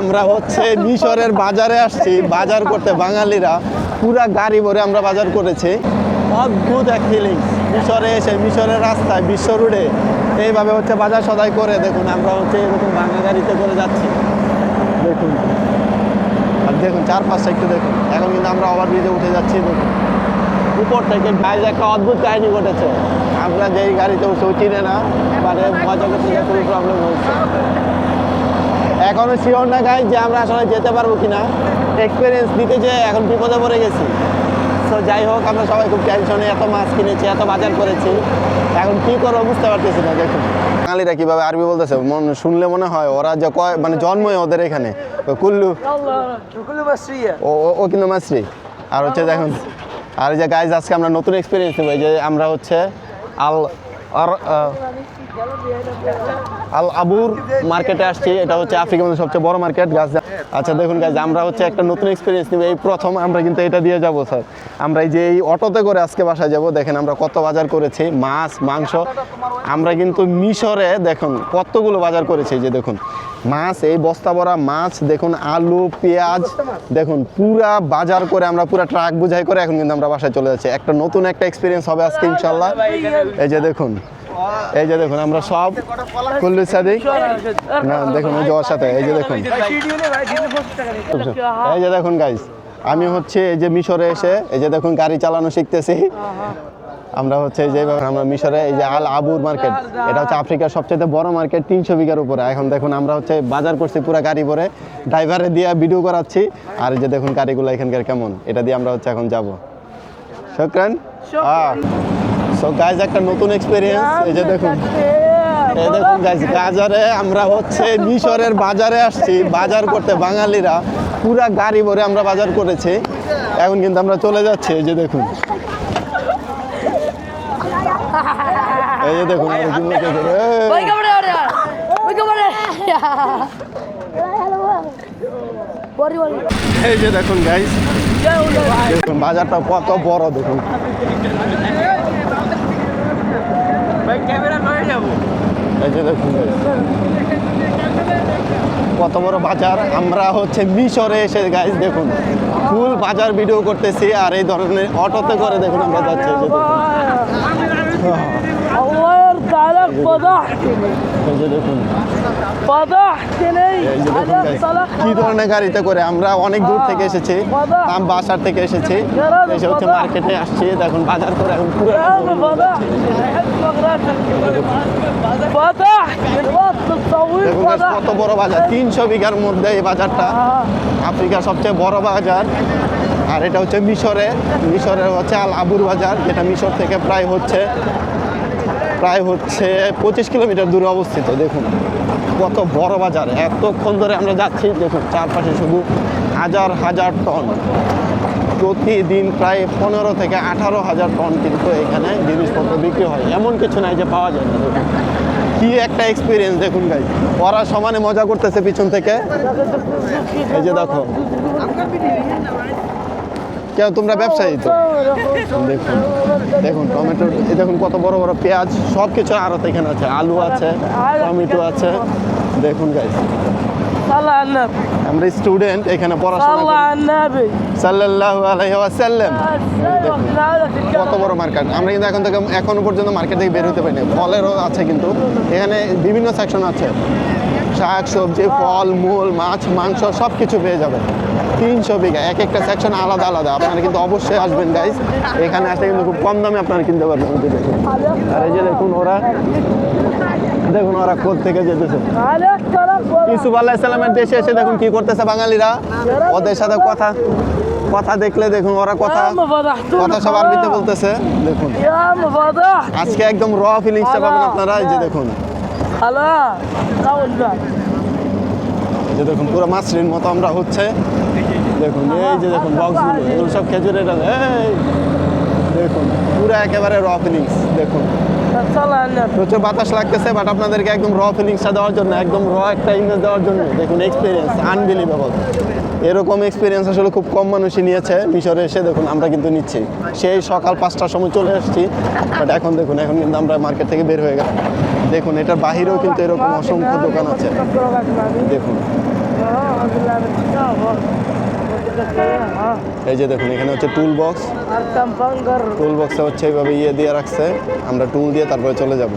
আমরা হচ্ছে মিশরের বাজারে আসছি, বাজার করতে বাঙালিরা পুরা গাড়ি ভরে আমরা বাজার করেছি। অদ্ভুত এক ফিলিংস মিশরে এসে, মিশরের রাস্তায়, বিশ্ব রোডে এইভাবে হচ্ছে বাজার সদাই করে দেখুন, আমরা হচ্ছে এরকম ভাঙা গাড়িতে করে যাচ্ছি। দেখুন। আর দেখুন, চারপাশটা একটু দেখুন। এখন কিন্তু আমরা ওভার ব্রিজে উঠে যাচ্ছি, দেখুন। উপর থেকে গাইজ একটা অদ্ভুত কাহিনী ঘটেছে। আমরা যেই গাড়িতে উঠে চিনে না মানে মজা করতে প্রবলেম হচ্ছে। এখনও শিওর না গাই যে আমরা আসলে যেতে পারব কি না এক্সপিরিয়েন্স দিতে যে এখন বিপদে পড়ে গেছি। সো যাই হোক আমরা সবাই খুব টেনশনে এত মাছ কিনেছি এত বাজার করেছি। এখন কী করব বুঝতে পারতেছি না দেখুন। বাঙালিরা কীভাবে আরবি বলতেছে? মন শুনলে মনে হয় ওরা যে কয় মানে জন্মই ওদের এখানে। কুল্লু। ও ও কিন্তু মাসরি আর হচ্ছে দেখুন আর যে গাইজ আজকে আমরা নতুন এক্সপিরিয়েন্স নেব। যে আমরা হচ্ছে আল আর আল আবুর মার্কেটে আসছি এটা হচ্ছে আফ্রিকার মধ্যে সবচেয়ে বড় মার্কেট গাছ আচ্ছা দেখুন গাছ আমরা হচ্ছে একটা নতুন এক্সপিরিয়েন্স নিব। এই প্রথম আমরা কিন্তু এটা দিয়ে যাব স্যার আমরা এই যে এই অটোতে করে আজকে বাসায় যাব, দেখেন আমরা কত বাজার করেছি, মাছ, মাংস। আমরা কিন্তু মিশরে, দেখুন, কতগুলো বাজার করেছি যে দেখুন। মাছ, এই বস্তা ভরা মাছ, দেখুন, আলু, পেঁয়াজ, দেখুন, পুরা বাজার করে আমরা পুরা ট্রাক বুঝাই করে এখন কিন্তু আমরা বাসায় চলে যাচ্ছি। একটা নতুন একটা এক্সপিরিয়েন্স হবে আজকে ইনশাল্লাহ এই যে দেখুন এই যে দেখুন আমরা সব কুল্লু সাদিক না দেখুন ওই যাওয়ার সাথে এই যে দেখুন। এই যে দেখুন গাইজ আমি হচ্ছে এই যে মিশরে এসে এই যে দেখুন গাড়ি চালানো শিখতেছি। আমরা হচ্ছে এই যে আমরা মিশরে এই যে আল আবুর মার্কেট এটা হচ্ছে আফ্রিকার সবচেয়ে বড় মার্কেট তিনশো বিঘার উপরে। এখন দেখুন আমরা হচ্ছে বাজার করছি পুরো গাড়ি ভরে ড্রাইভারে দিয়ে ভিডিও করাচ্ছি। আর এই যে দেখুন গাড়িগুলো এখানকার কেমন এটা দিয়ে আমরা হচ্ছে এখন যাব। শুক্রান? সো গাইজ একটা নতুন এক্সপিরিয়েন্স এই যে দেখুন। এই দেখুন গাইজ বাজারে আমরা হচ্ছে মিশরের বাজারে আসছি বাজার করতে বাঙালিরা। পুরা গাড়ি ভরে আমরা বাজার করেছি। এখন কিন্তু আমরা চলে যাচ্ছি এই যে দেখুন। এই যে দেখুন এই, যে দেখুন গাইজ দেখুন বাজারটা কত বড় দেখুন ভাই ক্যামেরা করে যাব এই যে দেখুন guys। কত বড় বাজার। আমরা হচ্ছে মিশরে এসে গাইজ দেখুন ফুল বাজার ভিডিও করতেছি আর এই ধরনের অটোতে করে দেখুন আমরা যাচ্ছি। صلاح কি ধরনের গাড়িতে করে আমরা অনেক দূর থেকে এসেছি আম বাসার থেকে এসেছি এসে হচ্ছে মার্কেটে আসছি দেখুন বাজার করে এখন পুরো يا عم فضحتني احب مغراتك فضحتني الوقت الطويل দেখুন guys, কত فضحتني বড় বাজার তিনশো বিঘার মধ্যে এই বাজারটা আফ্রিকার সবচেয়ে বড় বাজার আর এটা হচ্ছে মিশরে মিশরের হচ্ছে আল আবুর বাজার যেটা মিশর থেকে প্রায় হচ্ছে প্রায় হচ্ছে পঁচিশ কিলোমিটার দূরে অবস্থিত, দেখুন। কত বড় বাজার, এতক্ষণ ধরে আমরা যাচ্ছি, দেখুন, চারপাশে শুধু হাজার হাজার টন। প্রতিদিন প্রায় পনেরো থেকে আঠারো হাজার টন কিন্তু এখানে জিনিসপত্র বিক্রি হয়। এমন কিছু নাই যে পাওয়া যায় না কি একটা এক্সপিরিয়েন্স দেখুন গাই ওরা সমানে মজা করতেছে পিছন থেকে। এই যে দেখো। কেন তোমরা ব্যবসায়ী তো? দেখুন দেখুন টমেটো দেখুন কত বড় বড় পেঁয়াজ সব কিছু আরত এখানে আছে। আলু আছে, টমেটো আছে। দেখুন গাইজ আমরা স্টুডেন্ট এখানে পড়াশোনা করি। সাল্লাল্লাহু আলাইহি কত বড় মার্কেট আমরা কিন্তু এখন থেকে, এখনও পর্যন্ত মার্কেট থেকে বের হতে পারিনি। ফলেরও আছে কিন্তু। এখানে বিভিন্ন সেকশন আছে। শাক, সবজি, ফল, মূল, মাছ, মাংস সব কিছু পেয়ে যাবে। তিনশো বিঘা এক একটা সেকশন আলাদা আলাদা। আপনারা কিন্তু অবশ্যই আসবেন গাইজ এখানে আসলে কিন্তু খুব কম দামে আপনারা কিনতে পারবেন আর এই যে দেখুন ওরা দেখুন ওরা কোথ থেকে যেতেছে। ইসুফ আল্লাহ সালামের দেশে এসে দেখুন কি করতেছে বাঙালিরা। ওদের সাথে কথা কথা দেখলে দেখুন ওরা কথা কথা সব আরবিতে বলতেছে। দেখুন। আজকে একদম র ফিলিংসটা পাবেন আপনারা এই যে দেখুন। যে দেখুন পুরো মাছরির মতো আমরা হচ্ছে। দেখুন এই যে দেখুন বক্সগুলো এগুলো সব খেজুরের এই দেখুন পুরো একেবারে র ফিলিংস দেখুন প্রচুর বাতাস লাগতেছে বাট আপনাদেরকে একদম র ফিলিংসটা দেওয়ার জন্য একদম র একটা ইমেজ দেওয়ার জন্য দেখুন এক্সপিরিয়েন্স আনবিলিভেবল এরকম এক্সপিরিয়েন্স আসলে খুব কম মানুষই নিয়েছে মিশরে এসে দেখুন আমরা কিন্তু নিচ্ছি সেই সকাল পাঁচটার সময় চলে আসছি বাট এখন দেখুন এখন কিন্তু আমরা মার্কেট থেকে বের হয়ে গেলাম দেখুন এটার বাহিরেও কিন্তু এরকম অসংখ্য দোকান আছে দেখুন এই যে দেখুন এখানে হচ্ছে টুল বক্স টুল বক্সে হচ্ছে এইভাবে ইয়ে দিয়ে রাখছে। আমরা টুল দিয়ে তারপরে চলে যাব।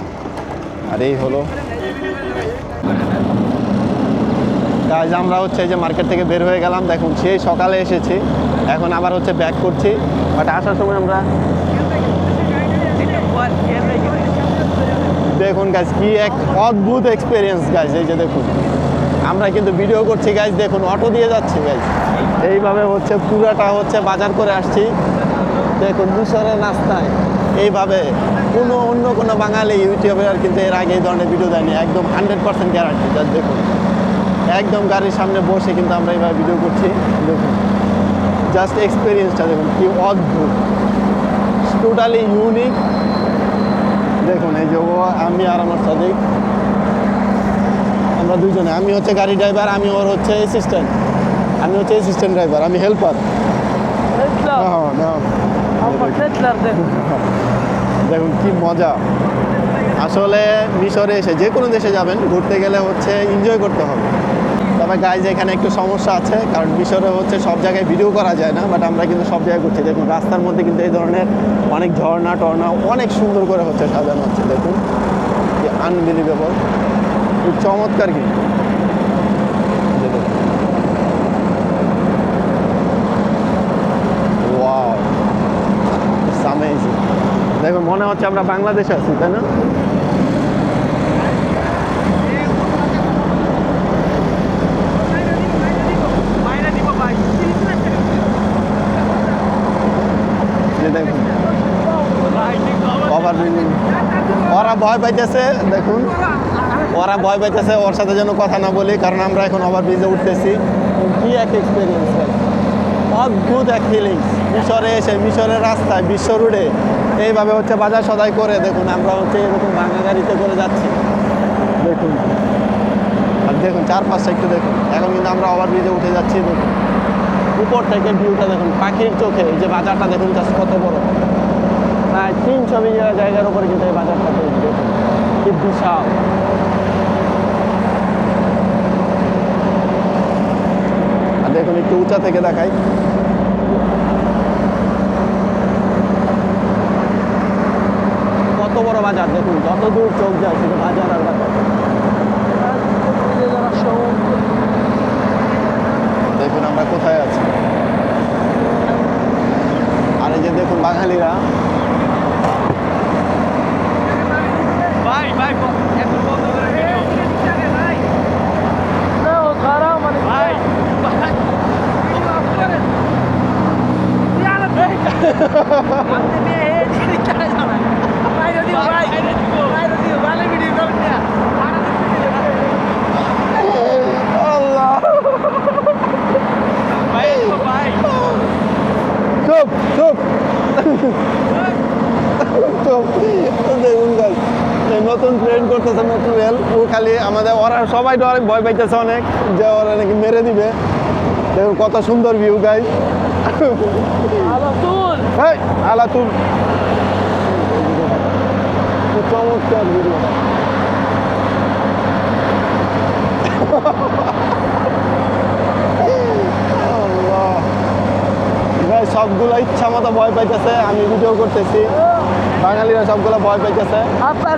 আর এই হলো। গাইজ আমরা হচ্ছে এই যে মার্কেট থেকে বের হয়ে গেলাম। দেখুন সেই সকালে এসেছি। এখন আবার হচ্ছে ব্যাক করছি। বাট আসার সময় আমরা দেখুন গাছ কি এক অদ্ভুত এক্সপিরিয়েন্স গাছ এই যে দেখুন। আমরা কিন্তু ভিডিও করছি গাছ দেখুন অটো দিয়ে যাচ্ছি গাইজ এইভাবে হচ্ছে পুরাটা হচ্ছে বাজার করে আসছি। দেখুন, মিশরের রাস্তায় এইভাবে কোনো, অন্য কোনো বাঙালি ইউটিউবার কিন্তু এর আগে এই ধরনের ভিডিও দেয়নি। একদম হান্ড্রেড পার্সেন্ট গ্যারান্টি যার দেখুন। একদম গাড়ির সামনে বসে কিন্তু আমরা এইভাবে ভিডিও করছি। দেখুন জাস্ট এক্সপিরিয়েন্সটা দেখুন, কি অদ্ভুত। টোটালি ইউনিক দেখুন, এই যে ও, আমি আর আমার সাদিক আমরা দুজনে আমি হচ্ছে গাড়ি ড্রাইভার আমি ওর হচ্ছে অ্যাসিস্ট্যান্ট আমি হচ্ছে অ্যাসিস্ট্যান্ট ড্রাইভার আমি হেল্পার হিটলার আমার হিটলার দেখুন দেখুন কি মজা। আসলে মিশরে এসে যে কোনো দেশে যাবেন ঘুরতে গেলে হচ্ছে এনজয় করতে হবে। তবে গাইজ এখানে একটু সমস্যা আছে কারণ মিশরে হচ্ছে সব জায়গায় ভিডিও করা যায় না বাট আমরা কিন্তু সব জায়গায় করছি দেখুন রাস্তার মধ্যে কিন্তু এই ধরনের অনেক ঝর্ণা টর্না অনেক সুন্দর করে হচ্ছে সাজানো হচ্ছে। দেখুন আনবিলিভেবল খুব চমৎকার কিন্তু এই যে দেখুন। Wow. It's amazing. দেখুন মনে হচ্ছে আমরা বাংলাদেশে আছি, তাই না? ওরা ভয় পাইতেছে, দেখুন। ওরা ভয় পাইতেছে, ওর সাথে যেন কথা না বলি, কারণ আমরা এখন ওভারব্রিজে উঠতেছি। কি এক এক্সপিরিয়েন্স অদ্ভুত এক ফিলিংস মিশরে এসে, মিশরের রাস্তায়, বিশ্ব রোডে এইভাবে হচ্ছে বাজার সদাই করে দেখুন আমরা হচ্ছে এরকম ভাঙা গাড়িতে করে যাচ্ছি। দেখুন। আর দেখুন চারপাশটা একটু দেখুন। এখন কিন্তু আমরা ওভারব্রিজে উঠে যাচ্ছি দেখুন। উপর থেকে ভিউটা দেখুন পাখির চোখে এই যে বাজারটা দেখুন জাস্ট কত বড়। প্রায় তিনশো বিঘা জায়গার উপরে কিন্তু এই বাজারটা তৈরি দেখুন। কি বিশাল। দেখুন একটু উঁচা থেকে দেখাই। বড় বাজার, দেখুন, যত দূর চোখ যায় শুধু বাজার আর বাজার। দেখুন আমরা কোথায় আছি। আর এই যে দেখুন বাঙালিরা না ও খারাপ মানে ভাই আল্লাহ চুপ চুপ চুপ দেখুন guys, এই নতুন ট্রেন করতেছে ও খালি আমাদের ওরা সবাই তো অনেক ভয় পাইতেছে অনেক যে ওরা নাকি মেরে দিবে। দেখুন কত সুন্দর ভিউ গাই আলাতুল। চমৎকার সবগুলো ইচ্ছা মতো ভয় পাইতেছে, আমি ভিডিও করতেছি। বাঙালিরা সবগুলো ভয় পাইতেছে। আপনার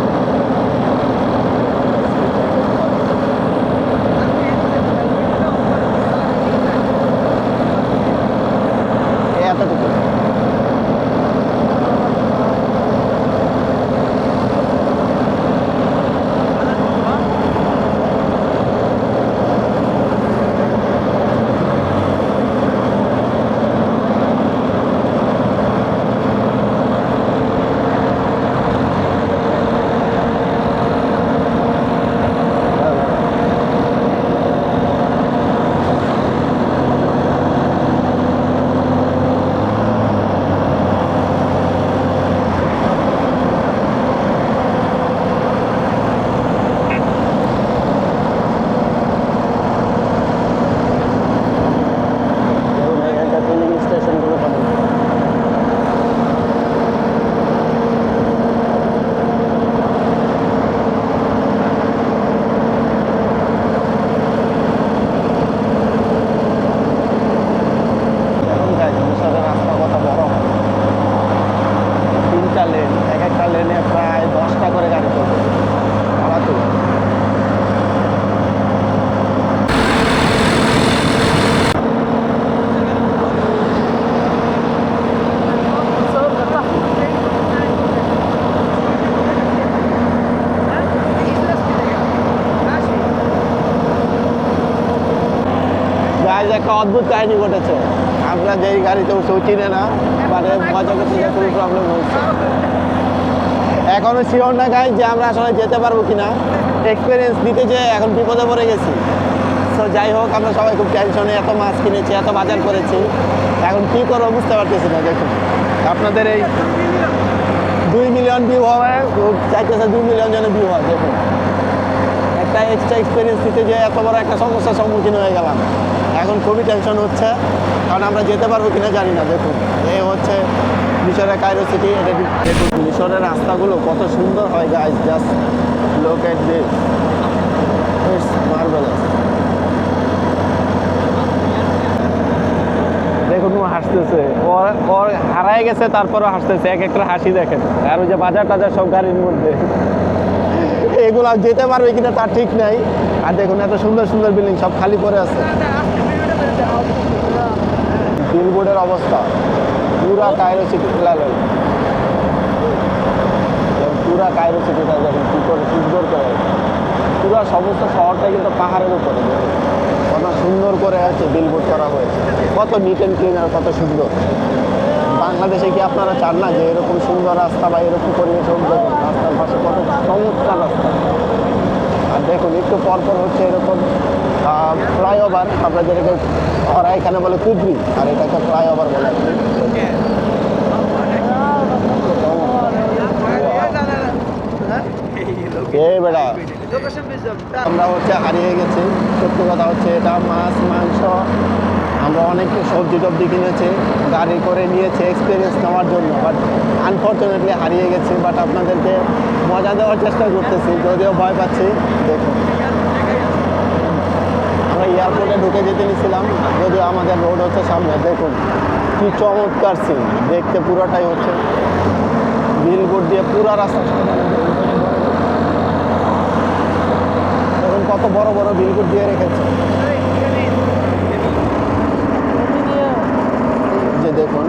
গাইজ একটা অদ্ভুত কাহিনী ঘটেছে। আমরা যেই গাড়িতে উঠছে চিনে না মানে মজা করতে গিয়ে খুবই প্রবলেম হয়েছে এখনও শিওর না গাইজ যে আমরা আসলে যেতে পারব কিনা। এক্সপিরিয়েন্স দিতে যে এখন বিপদে পড়ে গেছি। তো যাই হোক, আমরা সবাই খুব টেনশনে এত মাছ কিনেছি, এত বাজার করেছি। এখন কী করব বুঝতে পারতেছি না, দেখুন। আপনাদের এই দুই মিলিয়ন ভিউ হবে চাইতেছে দুই মিলিয়ন জন ভিউ হয়, দেখুন। একটা এক্সট্রা এক্সপিরিয়েন্স দিতে যে এত বড় একটা সমস্যার সম্মুখীন হয়ে গেলাম। এখন খুবই টেনশন হচ্ছে, কারণ আমরা যেতে পারব কিনা জানি না, দেখুন। এই হচ্ছে মিশরের কাইরো সিটি এটা দেখুন, মিশরের রাস্তাগুলো কত সুন্দর হয় গাইজ জাস্ট লোক এট দিস ইটস মার্বেলাস দেখুন, ও হাসতেছে। ওর ওর হারায় গেছে, তারপরও হাসতেছে। এক একটা হাসি দেখেন। আর ওই যে বাজার টাজার সব গাড়ির মধ্যে। এগুলো যেতে পারবে কিনা তার ঠিক নাই। আর দেখুন, এত সুন্দর সুন্দর বিল্ডিং সব খালি পড়ে আছে। বিলবোর্ডের অবস্থা। পুরা কায়রো সিটি লাল পুরা কায়রো সিটিটা দেখুন, কী করে সুন্দর করে। পুরা সমস্ত শহরটা কিন্তু পাহাড়ের উপরে। কত সুন্দর করে আছে বিলবোর্ড করা হয়েছে। কত নিট অ্যান্ড ক্লিন আর কত সুন্দর। বাংলাদেশে কি আপনারা চান না যে এরকম সুন্দর রাস্তা বা এরকম পরিবেশ রাস্তার পাশে কত চমৎকার রাস্তা। আর দেখুন, একটু পরপর হচ্ছে এরকম ফ্লাইওভার, আমরা যেটাকে ওরা এখানে বলে কুবরি, আর এটাকে ফ্লাইওভার বলে। আমরা হচ্ছে হারিয়ে গেছি। সত্যি কথা হচ্ছে এটা মাছ, মাংস আমরা অনেক সবজি টবজি কিনেছি, গাড়ি করে নিয়েছি এক্সপিরিয়েন্স নেওয়ার জন্য বাট আনফর্চুনেটলি হারিয়ে গেছি বাট আপনাদেরকে মজা দেওয়ার চেষ্টা করতেছি, যদিও ভয় পাচ্ছি, দেখুন। আমরা এয়ারপোর্টে ঢুকে যেতে নিয়েছিলাম, যদিও আমাদের রোড হচ্ছে সামনে, দেখুন, কি চমৎকার সিন দেখতে পুরোটাই হচ্ছে বিলবোর্ড দিয়ে পুরো রাস্তা। দেখুন কত বড় বড় বিলবোর্ড দিয়ে রেখেছে যে দেখুন।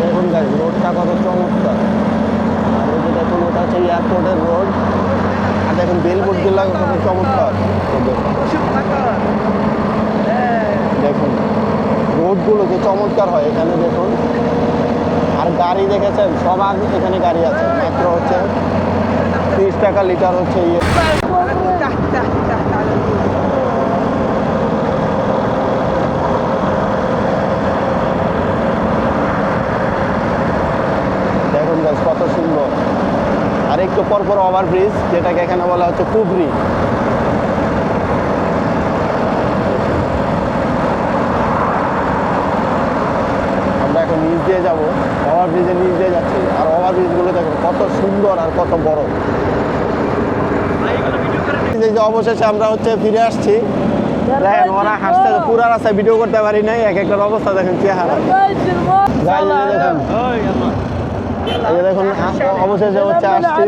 দেখুন গাছ রোডটা কত চমৎকার। আর ওই যে দেখুন ওটা হচ্ছে এয়ারপোর্টের রোড আর দেখুন বেলবোর্ডগুলো কত চমৎকার। দেখুন রোডগুলো যে চমৎকার হয়, এখানে দেখুন। আর গাড়ি দেখেছেন? সবার এখানে গাড়ি আছে। মাত্র হচ্ছে তিরিশ টাকা লিটার হচ্ছে ইয়ে। দেখুন গাছ কত সুন্দর। আর একটু পরপর ওভার ব্রিজ, যেটাকে এখানে বলা হচ্ছে কুবরি। আমরা এখন নিচ দিয়ে যাব। ওভার ব্রিজের নিচ দিয়ে যাচ্ছি আর ওভার ব্রিজগুলো দেখুন কত সুন্দর আর কত বড়। অবশেষে আমরা হচ্ছে ফিরে আসছি। ওরা হাসতে পুরা রাস্তায় ভিডিও করতে পারি নাই এক একটা অবস্থা দেখেন চেহারা। দেখুন। দেখুন অবশেষে হচ্ছে আসছি।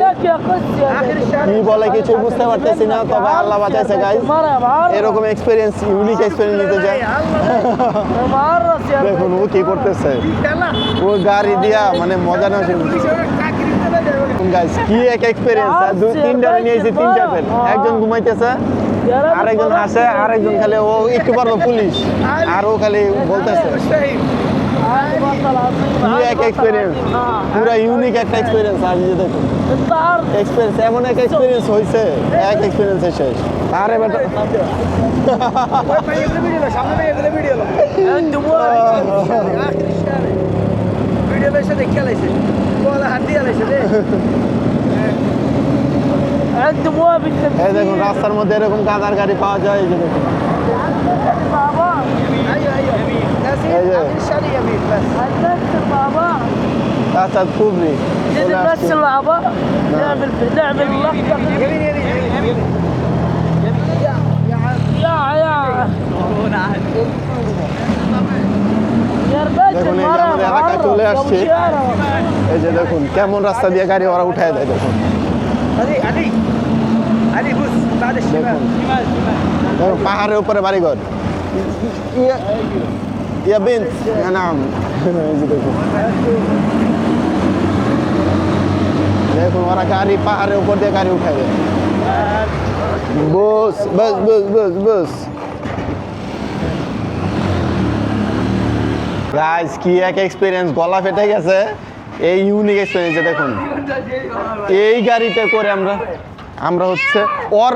কি বলে কিছু বুঝতে পারতেছি না তবে আল্লাহ বাঁচাইছে গাই এরকম এক্সপিরিয়েন্স ইউনিক এক্সপিরিয়েন্স নিতে চাই। দেখুন ও কি করতেছে। ও গাড়ি দিয়া মানে মজা না গাইস কি এক এক্সপেরিয়েন্স হ্যাঁ? আর দুই তিনটা নিয়েছি তিনটা পেন একজন ঘুমাইতেছে আরেকজন হাসে আরেকজন খালি ও একটু পারব পুলিশ আর ও খালি বলতেছে। ইউনিক একটা এক্সপেরিয়েন্স আজ যে এমন এক এক্সপেরিয়েন্স হয়েছে এক এক্সপেরিয়েন্স আরে বেটা। عندي واحد عندي مواب এই দেখুন রাস্তার মধ্যে এরকম কাদার গাড়ি পাওয়া যায় এই যে দেখুন مع بعض هنمثل مع بعض রাস্তা খুবই نبي দেখুন এই আমাদের এলাকায় চলে আসছে। এই যে দেখুন কেমন রাস্তা দিয়ে গাড়ি ওরা উঠায় দেয় দেখুন। দেখুন। পাহাড়ের উপরে বাড়িঘর। ইয়া বেঞ্চ নাম। দেখুন। ওরা গাড়ি পাহাড়ের উপর দিয়ে গাড়ি উঠায় দেয়। বস বস বস বস বস গাইস কি এক এক্সপিরিয়েন্স গলা ফেটে গেছে। এই ইউনিক এক্সপিরিয়েন্স দেখুন। এই গাড়িতে করে আমরা আমরা হচ্ছে ওর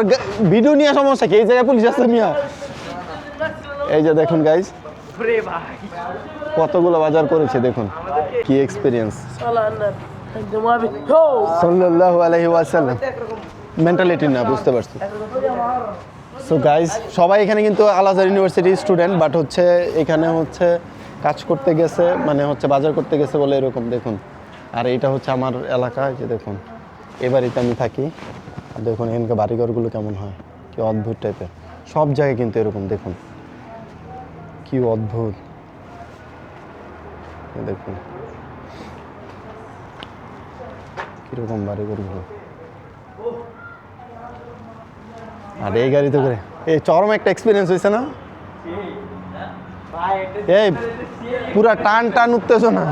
ভিডিও নিয়ে সমস্যা কি? এই জায়গায় পুলিশ আসছে মিয়া। এই যে দেখুন গাইস কতগুলো বাজার করেছে, দেখুন। কি এক্সপিরিয়েন্স সাল্লাল্লাহু আলাইহি ওয়াসাল্লাম। মেন্টালিটি না, বুঝতে পারছি। সো গাইস সবাই এখানে কিন্তু Al Azhar university student but হচ্ছে এখানে হচ্ছে কাজ করতে গেছে মানে হচ্ছে বাজার করতে গেছে বলে এরকম, দেখুন। আর এটা হচ্ছে আমার এলাকা যে দেখুন, এ বাড়িতে আমি থাকি। দেখুন, এখানকার বাড়িঘরগুলো কেমন হয়, কি অদ্ভুত টাইপের। সব জায়গায় কিন্তু এরকম, দেখুন। কি অদ্ভুত। দেখুন। কীরকম বাড়িঘরগুলো। আর এই গাড়িতে করে, এই চরম একটা এক্সপিরিয়েন্স হয়েছে না? এই পুরা টান টান উঠতেছো না।